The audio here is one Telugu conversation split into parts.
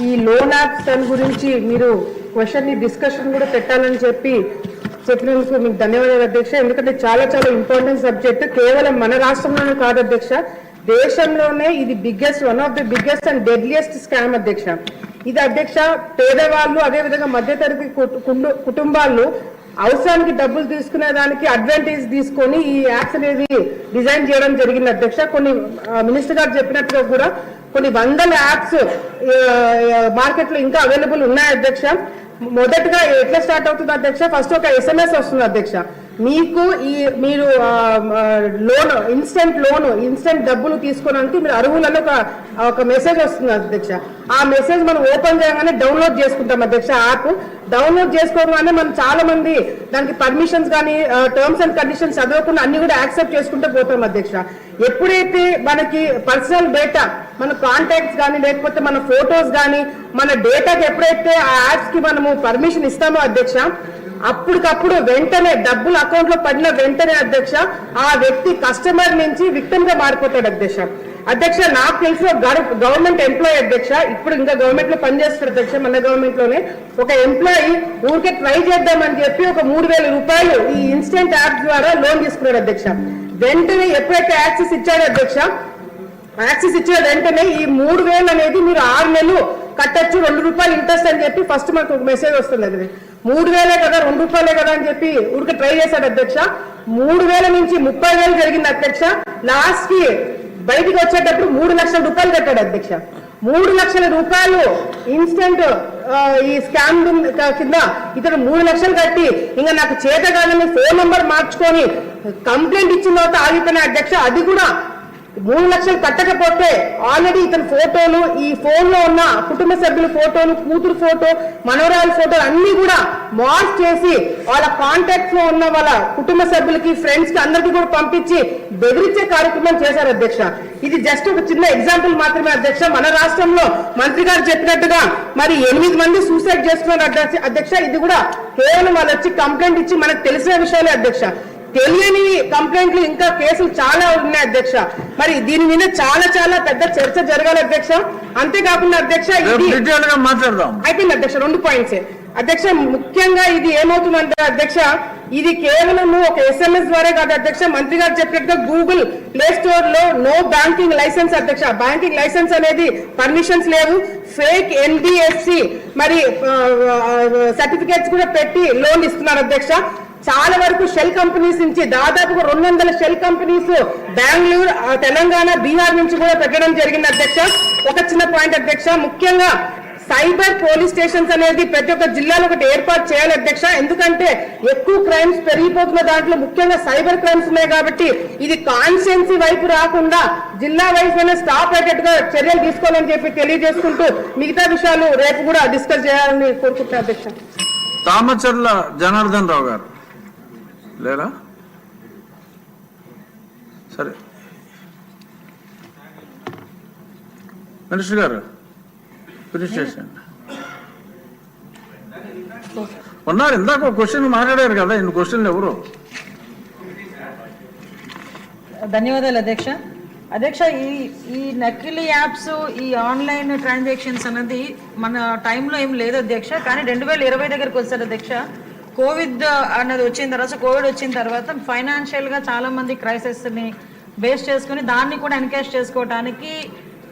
ఈ లోన్ యాప్ దాని గురించి మీరు క్వశ్చన్ని డిస్కషన్ కూడా పెట్టాలని చెప్పి చెప్పినందుకు మీకు ధన్యవాదాలు అధ్యక్ష. ఎందుకంటే చాలా చాలా ఇంపార్టెంట్ సబ్జెక్ట్. కేవలం మన రాష్ట్రంలోనే కాదు అధ్యక్ష. దేశంలోనే ఇది biggest one of the biggest and deadliest scam అధ్యక్ష. ఇది అధ్యక్ష పేదవాళ్ళు అదేవిధంగా మధ్యతరగతి కుటు- కుండు- కుటుంబాలు అవసరానికి డబ్బులు తీసుకునే దానికి అడ్వాంటేజ్ తీసుకొని ఈ యాప్స్ అనేది డిజైన్ చేయడం జరిగింది అధ్యక్ష. కొన్ని మినిస్టర్ గారు చెప్పినట్టుగా కూడా కొన్ని వందల యాప్స్ మార్కెట్లో ఇంకా అవైలబుల్ ఉన్నాయి అధ్యక్ష. మొదటగా ఎట్లా స్టార్ట్ అవుతుంది అధ్యక్ష? ఫస్ట్ ఒక ఎస్ఎంఎస్ వస్తుంది అధ్యక్ష. మీకు ఈ మీరు లోన్ ఇన్స్టెంట్ లోన్ ఇన్స్టెంట్ డబ్బులు తీసుకోవడానికి మీరు అర్హులను ఒక ఒక మెసేజ్ వస్తుంది అధ్యక్ష. ఆ మెసేజ్ మనం ఓపెన్ చేయగానే డౌన్లోడ్ చేసుకుంటాం అధ్యక్ష యాప్ డౌన్లోడ్ చేసుకోగానే మనం చాలా మంది దానికి పర్మిషన్స్ కానీ టర్మ్స్ అండ్ కండిషన్స్ చదవకుండా అన్ని కూడా యాక్సెప్ట్ చేసుకుంటూ పోతాం అధ్యక్ష. ఎప్పుడైతే మనకి పర్సనల్ డేటా మన కాంటాక్ట్స్ కానీ లేకపోతే మన ఫొటోస్ కానీ మన డేటాకి ఎప్పుడైతే ఆ యాప్స్కి మనము పర్మిషన్ ఇస్తామో అధ్యక్ష అప్పటికప్పుడు వెంటనే డబ్బులు అకౌంట్లో పడిన వెంటనే అధ్యక్ష ఆ వ్యక్తి కస్టమర్ నుంచి విక్టిమ్గా మారిపోతాడు అధ్యక్ష. అధ్యక్ష నాకు తెలిసిన గవర్నమెంట్ ఎంప్లాయీ అధ్యక్ష ఇప్పుడు ఇంకా గవర్నమెంట్లో పనిచేస్తారు అధ్యక్ష మన గవర్నమెంట్లోనే ఒక ఎంప్లాయీ ఊరికే ట్రై చేద్దామని చెప్పి ఒక మూడు వేల రూపాయలు ఈ ఇన్స్టెంట్ యాప్ ద్వారా లోన్ తీసుకున్నాడు అధ్యక్ష. వెంటనే ఎప్పుడైతే యాక్సెస్ ఇచ్చాడో అధ్యక్ష యాక్సెస్ ఇచ్చిన వెంటనే ఈ మూడు వేలు అనేది మీరు ఆరు నెలలు కట్టొచ్చు రెండు రూపాయలు ఇంట్రెస్ట్ అని చెప్పి ఫస్ట్ మనకు ఒక మెసేజ్ వస్తుంది అది మూడు వేలే కదా రెండు రూపాయలే కదా అని చెప్పి ఊరికి ట్రై చేశాడు అధ్యక్ష. మూడు వేల నుంచి ముప్పై వేలు జరిగింది అధ్యక్ష. లాస్ట్కి బయటికి వచ్చేటప్పుడు మూడు లక్షల రూపాయలు కట్టాడు అధ్యక్ష. మూడు లక్షల రూపాయలు ఇన్స్టెంట్ ఈ స్కామ్ కింద ఇతడు మూడు లక్షలు కట్టి ఇంకా నాకు చేత కాదని ఫోన్ నంబర్ మార్చుకొని కంప్లైంట్ ఇచ్చిన తర్వాత ఆగిపోయిన అధ్యక్ష. అది కూడా మూడు లక్షలు కట్టకపోతే ఆల్రెడీ ఇతని ఫోటోలు ఈ ఫోన్లో ఉన్న కుటుంబ సభ్యుల ఫోటోలు కూతురు ఫోటో మనవరాల ఫోటోలు అన్ని కూడా మార్చ్ చేసి వాళ్ళ కాంటాక్ట్స్లో ఉన్న వాళ్ళ కుటుంబ సభ్యులకి ఫ్రెండ్స్కి అందరికి కూడా పంపించి బెదిరించే కార్యక్రమం చేశారు అధ్యక్ష. ఇది జస్ట్ ఒక చిన్న ఎగ్జాంపుల్ మాత్రమే అధ్యక్ష. మన రాష్ట్రంలో మంత్రి గారు చెప్పినట్టుగా మరి ఎనిమిది మంది సూసైడ్ చేసుకున్నారు అధ్యక్ష. ఇది కూడా కేవలం వాళ్ళు వచ్చి కంప్లైంట్ ఇచ్చి మనకు తెలిసిన విషయాలే అధ్యక్ష. తెలియని కంప్లైంట్లు ఇంకా కేసులు చాలా ఉన్నాయి అధ్యక్ష. మరి దీని మీద చాలా చాలా పెద్ద చర్చ జరగాలి అధ్యక్ష. అంతేకాకుండా అధ్యక్ష మాట్లాడదాం. అయిపోయింది అధ్యక్ష రెండు పాయింట్స్. అధ్యక్ష ముఖ్యంగా ఇది ఏమవుతుందంటే అధ్యక్ష ఇది కేవలం ఒక ఎస్ఎంఎస్ ద్వారా కాదు అధ్యక్ష. మంత్రి గారు చెప్పినట్టుగా గూగుల్ ప్లే స్టోర్లో నో బ్యాంకింగ్ లైసెన్స్ అధ్యక్ష. బ్యాంకింగ్ లైసెన్స్ అనేది పర్మిషన్స్ లేవు. ఫేక్ ఎన్బిఎఫ్సి మరి సర్టిఫికేట్స్ కూడా పెట్టి లోన్ ఇస్తున్నారు అధ్యక్ష. చాలా వరకు షెల్ కంపెనీస్ నుంచి దాదాపుగా రెండు వందల షెల్ కంపెనీస్ బెంగళూరు తెలంగాణ బీహార్ నుంచి కూడా పెట్టడం జరిగింది అధ్యక్ష. ఒక చిన్న పాయింట్ అధ్యక్ష ముఖ్యంగా సైబర్ పోలీస్ స్టేషన్స్ అనేది ప్రతి ఒక్క జిల్లాలో ఒకటి ఏర్పాటు చేయాలి అధ్యక్ష. ఎందుకంటే ఎక్కువ క్రైమ్స్ పెరిగిపోతున్న దాంట్లో ముఖ్యంగా సైబర్ క్రైమ్స్ ఉన్నాయి కాబట్టి ఇది కాన్స్టిట్యున్సీ వైపు రాకుండా జిల్లా వైపు స్టాప్ అయ్యేట్టుగా చర్యలు తీసుకోవాలని చెప్పి తెలియజేసుకుంటూ మిగతా విషయాలు రేపు కూడా డిస్కస్ చేయాలని కోరుకుంటున్నాను అధ్యక్ష. తామచర్ల జనార్దన్ రావు గారు. లేరా సరే. మినిస్టర్ గారు ఫినిష్ చేసేయండి. ఉన్నారు ఇందాక ఒక క్వశ్చన్ మాట్లాడారు కదా ఇన్ని క్వశ్చన్లు ఎవరు? ధన్యవాదాలు అధ్యక్ష. అధ్యక్ష ఈ ఈ నకిలీ యాప్స్ ఈ ఆన్లైన్ ట్రాన్సాక్షన్స్ అన్నది మన టైంలో ఏం లేదు అధ్యక్ష. కానీ రెండు వేల ఇరవై దగ్గరకు వచ్చారు అధ్యక్ష. కోవిడ్ అన్నది వచ్చిన తర్వాత కోవిడ్ వచ్చిన తర్వాత ఫైనాన్షియల్గా చాలా మంది క్రైసిస్ని బేస్ చేసుకుని దాన్ని కూడా ఎన్కేజ్ చేసుకోవడానికి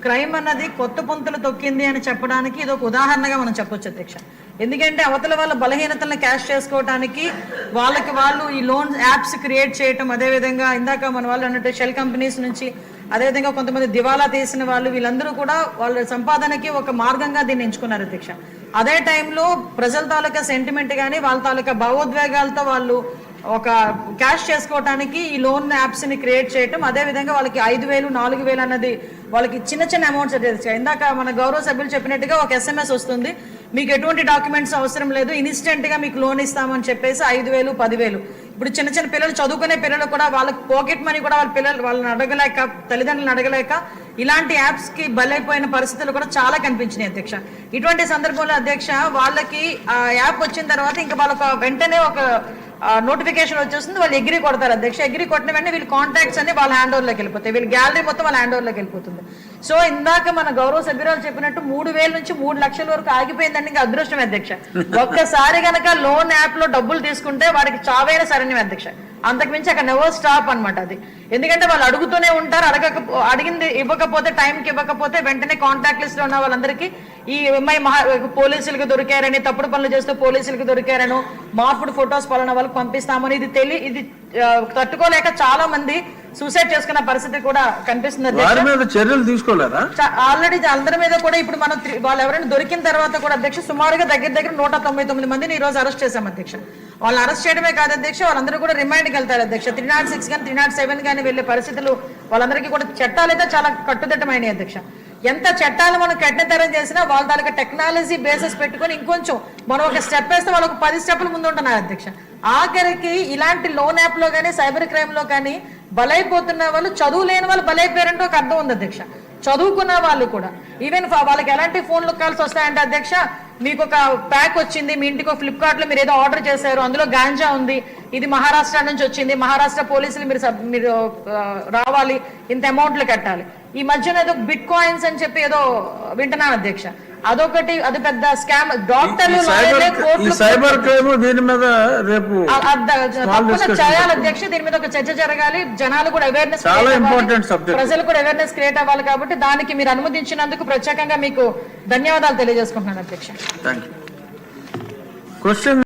క్రైమ్ అన్నది కొత్త పొంతులు తొక్కింది అని చెప్పడానికి ఇది ఒక ఉదాహరణగా మనం చెప్పొచ్చు అధ్యక్ష. ఎందుకంటే అవతల వాళ్ళ బలహీనతలను క్యాష్ చేసుకోవడానికి వాళ్ళకి వాళ్ళు ఈ లోన్ యాప్స్ క్రియేట్ చేయటం అదేవిధంగా ఇందాక మన వాళ్ళు అన్నట్టు షెల్ కంపెనీస్ నుంచి అదేవిధంగా కొంతమంది దివాలా తీసిన వాళ్ళు వీళ్ళందరూ కూడా వాళ్ళ సంపాదనకి ఒక మార్గంగా దీన్ని ఎంచుకున్నారు అధ్యక్ష. అదే టైంలో ప్రజల తాలూకా సెంటిమెంట్ కానీ వాళ్ళ తాలూకా భావోద్వేగాలతో వాళ్ళు ఒక క్యాష్ చేసుకోవటానికి ఈ లోన్ యాప్స్ని క్రియేట్ చేయటం అదే విధంగా వాళ్ళకి ఐదు వేలు నాలుగు వేలు అన్నది వాళ్ళకి చిన్న చిన్న అమౌంట్స్ అయితే ఇందాక మన గౌరవ సభ్యులు చెప్పినట్టుగా ఒక ఎస్ఎంఎస్ వస్తుంది. మీకు ఎటువంటి డాక్యుమెంట్స్ అవసరం లేదు. ఇన్స్టెంట్గా మీకు లోన్ ఇస్తామని చెప్పేసి ఐదు వేలు పదివేలు. ఇప్పుడు చిన్న చిన్న పిల్లలు చదువుకునే పిల్లలు కూడా వాళ్ళకి పాకెట్ మనీ కూడా వాళ్ళ పిల్లలు వాళ్ళని అడగలేక తల్లిదండ్రులను అడగలేక ఇలాంటి యాప్స్కి బలైపోయిన పరిస్థితులు కూడా చాలా కనిపించినాయి అధ్యక్ష. ఇటువంటి సందర్భంలో అధ్యక్ష వాళ్ళకి ఆ యాప్ వచ్చిన తర్వాత ఇంకా వాళ్ళకి వెంటనే ఒక నోటిఫికేషన్ వచ్చేస్తుంది వాళ్ళు ఎగ్రీ కొడతారు అధ్యక్ష. ఎగ్రీ కొట్టిన వెంటనే వీళ్ళ కాంటాక్ట్స్ అన్ని వాళ్ళ హ్యాండ్ ఓవర్లోకి వెళ్ళిపోతాయి. వీళ్ళ గ్యాలరీ మొత్తం వాళ్ళ హ్యాండ్ ఓవర్లోకి వెళ్ళిపోతుంది. సో ఇందాక మన గౌరవ సభ్యురాలు చెప్పినట్టు మూడు వేల నుంచి మూడు లక్షల వరకు ఆగిపోయిందండి ఇంకా అదృష్టం అధ్యక్ష. ఒక్కసారి గనక లోన్ యాప్లో డబ్బులు తీసుకుంటే వాడికి చావైన శరణ్యం అధ్యక్ష. అంతకు మించి అక్కడ నెవర్ స్టాప్ అన్నమాట అది. ఎందుకంటే వాళ్ళు అడుగుతూనే ఉంటారు అడగక అడిగింది ఇవ్వకపోతే టైంకి ఇవ్వకపోతే వెంటనే కాంటాక్ట్ లిస్ట్లో ఉన్న వాళ్ళందరికీ ఈ ఎంఐ మహా పోలీసులకు దొరికారని తప్పుడు పనులు చేస్తూ పోలీసులకు దొరికారను మార్పుడు ఫొటోస్ పలానా వాళ్ళకి పంపిస్తామని ఇది తెలి ఇది తట్టుకోలేక చాలా మంది సూసైడ్ చేసుకున్న పరిస్థితి కూడా కనిపిస్తుంది చర్యలు తీసుకోలేరా ఆల్రెడీ అందరి మీద కూడా ఇప్పుడు మనం వాళ్ళు ఎవరైనా దొరికిన తర్వాత కూడా అధ్యక్ష సుమారుగా దగ్గర దగ్గర నూట తొంభై తొమ్మిది మందిని ఈ రోజు అరెస్ట్ చేశాం అధ్యక్ష. వాళ్ళు అరెస్ట్ చేయడమే కాదు అధ్యక్ష వాళ్ళందరూ కూడా రిమైండ్కి వెళ్తారు అధ్యక్ష. త్రీ నాట్ సిక్స్ కానీ త్రీ నాట్ సెవెన్ కానీ వెళ్ళే పరిస్థితులు వాళ్ళందరికీ కూడా చట్టాలు అయితే చాలా కట్టుదిట్టమైనవి అధ్యక్ష. ఎంత చట్టాలు మనం కఠినతరం చేసినా వాళ్ళ తాలూకా టెక్నాలజీ బేసెస్ పెట్టుకొని ఇంకొంచెం మనం ఒక స్టెప్ వేస్తే వాళ్ళకి పది స్టెప్ల ముందు ఉంటున్నారు అధ్యక్ష. ఆఖరికి ఇలాంటి లోన్ యాప్లో కానీ సైబర్ క్రైమ్లో కానీ బలైపోతున్న వాళ్ళు చదువు లేని వాళ్ళు బలైపోయారంటే ఒక అర్థం ఉంది అధ్యక్ష. చదువుకున్న వాళ్ళు కూడా. ఈవెన్ వాళ్ళకి ఎలాంటి ఫోన్లు కాల్స్ వస్తాయంటే అధ్యక్ష మీకు ఒక ప్యాక్ వచ్చింది మీ ఇంటికి ఫ్లిప్కార్ట్లో మీరు ఏదో ఆర్డర్ చేశారు అందులో గాంజా ఉంది ఇది మహారాష్ట్ర నుంచి వచ్చింది మహారాష్ట్ర పోలీసులు మీరు సబ్- మీరు రావాలి ఇంత అమౌంట్లు కట్టాలి. ఈ మధ్యన ఏదో బిట్ కాయిన్స్ అని చెప్పి ఏదో వింటున్నాను అధ్యక్ష. అదొకటి అది పెద్ద స్కామ్. డాక్టర్లు సైబర్ ఈ క్రైమ్ దీని మీద రేపు చేయాలి అధ్యక్ష దీని మీద ఒక చర్చ జరగాలి. జనాలు కూడా అవేర్నెస్ చాలా important subject. ప్రజలు కూడా అవేర్నెస్ క్రియేట్ అవ్వాలి కాబట్టి దానికి మీరు అనుమతించినందుకు ప్రత్యేకంగా మీకు ధన్యవాదాలు తెలియజేసుకుంటున్నాను అధ్యక్ష. క్వశ్చన్